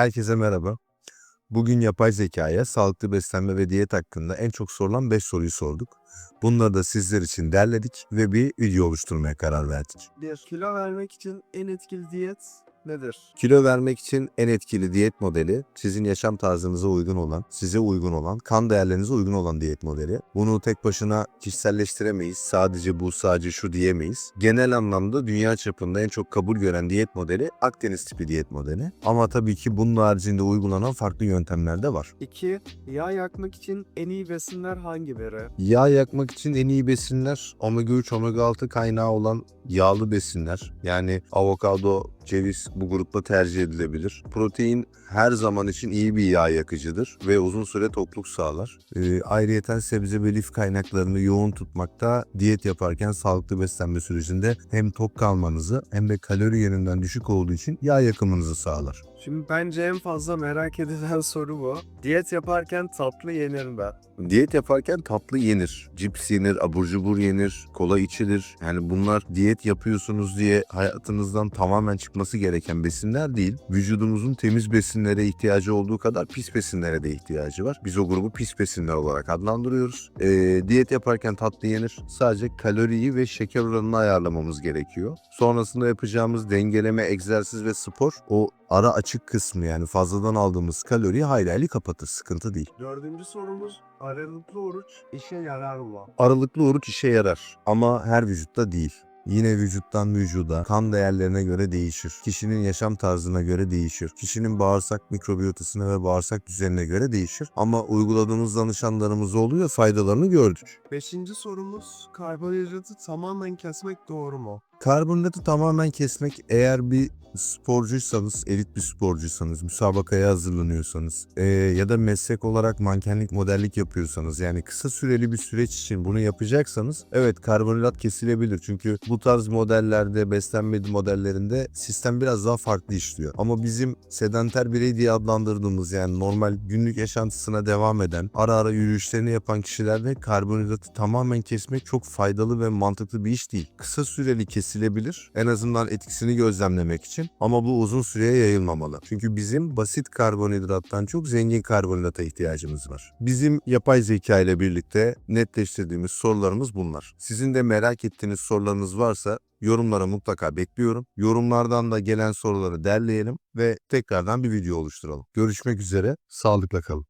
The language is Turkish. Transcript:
Herkese merhaba. Bugün yapay zekaya sağlıklı beslenme ve diyet hakkında en çok sorulan 5 soruyu sorduk. Bunları da sizler için derledik ve bir video oluşturmaya karar verdik. 1. Kilo vermek için en etkili diyet nedir? Kilo vermek için en etkili diyet modeli sizin yaşam tarzınıza uygun olan, size uygun olan, kan değerlerinize uygun olan diyet modeli. Bunu tek başına kişiselleştiremeyiz. Sadece bu, sadece şu diyemeyiz. Genel anlamda dünya çapında en çok kabul gören diyet modeli Akdeniz tipi diyet modeli. Ama tabii ki bunun haricinde uygulanan farklı yöntemler de var. 2. Yağ yakmak için en iyi besinler hangi biri? Yağ yakmak için en iyi besinler omega 3, omega 6 kaynağı olan yağlı besinler. Yani avokado, ceviz bu grupta tercih edilebilir. Protein her zaman için iyi bir yağ yakıcıdır ve uzun süre tokluk sağlar. Ee, ayrıyeten sebze ve lif kaynaklarını yoğun tutmakta diyet yaparken sağlıklı beslenme sürecinde hem tok kalmanızı hem de kalori yönünden düşük olduğu için yağ yakımınızı sağlar. Şimdi bence en fazla merak edilen soru bu. Diyet yaparken tatlı yenir mi? Diyet yaparken tatlı yenir. Cips yenir, abur cubur yenir, kola içilir. Yani bunlar diyet yapıyorsunuz diye hayatınızdan tamamen çıkması gereken besinler değil. Vücudumuzun temiz besinlere ihtiyacı olduğu kadar pis besinlere de ihtiyacı var. Biz o grubu pis besinler olarak adlandırıyoruz. Ee, diyet yaparken tatlı yenir. Sadece kaloriyi ve şeker oranını ayarlamamız gerekiyor. Sonrasında yapacağımız dengeleme, egzersiz ve spor o ara açık kısmı yani fazladan aldığımız kaloriyi hayli hayli kapatır. Sıkıntı değil. Dördüncü sorumuz aralıklı oruç işe yarar mı? Aralıklı oruç işe yarar ama her vücutta değil. Yine vücuttan vücuda, kan değerlerine göre değişir. Kişinin yaşam tarzına göre değişir. Kişinin bağırsak mikrobiyotasına ve bağırsak düzenine göre değişir. Ama uyguladığımız danışanlarımız oluyor, faydalarını gördük. Beşinci sorumuz karbonhidratı tamamen kesmek doğru mu? Karbonhidratı tamamen kesmek eğer bir sporcuysanız, elit bir sporcuysanız, müsabakaya hazırlanıyorsanız eee, ya da meslek olarak mankenlik, modellik yapıyorsanız yani kısa süreli bir süreç için bunu yapacaksanız evet karbonhidrat kesilebilir. Çünkü bu tarz modellerde, beslenme modellerinde sistem biraz daha farklı işliyor. Ama bizim sedanter birey diye adlandırdığımız yani normal günlük yaşantısına devam eden, ara ara yürüyüşlerini yapan kişilerde karbonhidratı tamamen kesmek çok faydalı ve mantıklı bir iş değil. Kısa süreli kesilebilir. En azından etkisini gözlemlemek için. Ama bu uzun süreye yayılmamalı. Çünkü bizim basit karbonhidrattan çok zengin karbonhidrata ihtiyacımız var. Bizim yapay zeka ile birlikte netleştirdiğimiz sorularımız bunlar. Sizin de merak ettiğiniz sorularınız varsa yorumlara mutlaka bekliyorum. Yorumlardan da gelen soruları derleyelim ve tekrardan bir video oluşturalım. Görüşmek üzere, sağlıkla kalın.